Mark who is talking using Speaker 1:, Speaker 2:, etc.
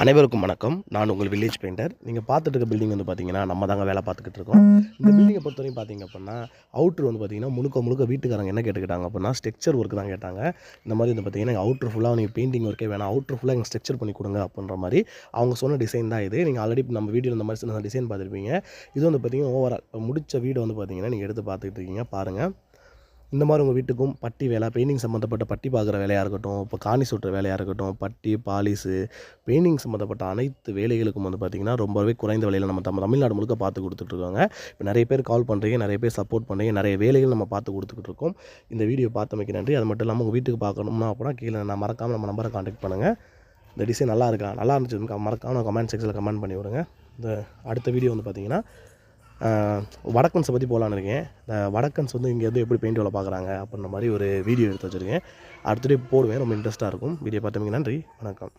Speaker 1: அனைவருக்கும் வணக்கம். நான் உங்கள் வில்லேஜ் பெயிண்டர் நீங்கள் பார்த்துட்டு இருக்க பில்டிங் வந்து பார்த்தீங்கன்னா நம்ம தாங்க வேலை பார்த்துக்கிட்டு இருக்கோம். இந்த பில்டிங்கை பொறுத்தவரைக்கும் பார்த்தீங்க அப்படின்னா அவுட்ரு வந்து பார்த்தீங்கன்னா முழுக்க முழுக்க வீட்டுக்காரங்க என்ன கேட்டுக்கிட்டாங்க அப்படின்னா ஸ்ட்ரக்சர் ஒர்க் தான் கேட்டாங்க. இந்த மாதிரி வந்து பார்த்தீங்கன்னா அவுட்ரு ஃபுல்லாக நீங்கள் பெயிண்டிங் ஒர்க்கே வேணாம். அவுட்ரு ஃபுல்லாக எங்கள் ஸ்ட்ரக்சர் பண்ணி கொடுங்க அப்படின்ற மாதிரி அவங்க சொன்ன டிசைன் தான் இது. நீங்கள் ஆல்ரெடி நம்ம வீடியோ இந்த மாதிரி சின்ன டிசைன் பார்த்துருப்பீங்க. இது வந்து பார்த்தீங்கன்னா ஓவரால் முடிச்ச வீடு வந்து பார்த்தீங்கன்னா நீங்கள் எடுத்து பார்த்துக்கிட்டு இருக்கீங்க. பாருங்கள் இந்த மாதிரி உங்கள் வீட்டுக்கும் பட்டி வேலை பெயிண்டிங் சம்மந்தப்பட்ட பட்டி பார்க்குற வேலையாக இருக்கட்டும் இப்போ காணி சுட்டுற வேலையாக இருக்கட்டும் பட்டி பாலிஸு பெயிண்டிங் சம்மந்தப்பட்ட அனைத்து வேலைகளுக்கும் வந்து பார்த்திங்கன்னா ரொம்பவே குறைந்த விலையில் நம்ம நம்ம தமிழ்நாடு முழுக்க பார்த்து கொடுத்துட்ருக்காங்க. இப்போ நிறைய பேர் கால் பண்ணுறீங்க நிறைய பேர் சப்போர்ட் பண்ணுறீங்க நிறைய வேலைகள் நம்ம பார்த்து கொடுத்துக்கிட்டு இருக்கோம். இந்த வீடியோ பார்த்தமைக்கு நன்றி. அது மட்டும் இல்லாமல் உங்கள் வீட்டுக்கு பார்க்கணும்னா அப்படின்னா கீழே நான் மறக்காமல் நம்ம நம்பரை காண்டாக்ட் பண்ணுங்கள் இந்த டிசைன் நல்லா இருக்கா? நல்லா இருந்துச்சு மறக்காமல் கமெண்ட் செக்ஷனில் கமெண்ட் பண்ணி விடுங்க. இந்த அடுத்த வீடியோ வந்து பார்த்திங்கன்னா வடக்கன்ஸை பற்றி போகலான்னு இருக்கேன். இந்த வடக்கன்ஸ் வந்து இங்கே வந்து எப்படி பெயிண்ட் வேலை பார்க்குறாங்க அப்படின்ற மாதிரி ஒரு வீடியோ எடுத்து வச்சுருக்கேன். அடுத்தது போடுவேன். ரொம்ப இன்ட்ரெஸ்ட்டாக இருக்கும். வீடியோ பார்த்தவங்க நன்றி. வணக்கம்.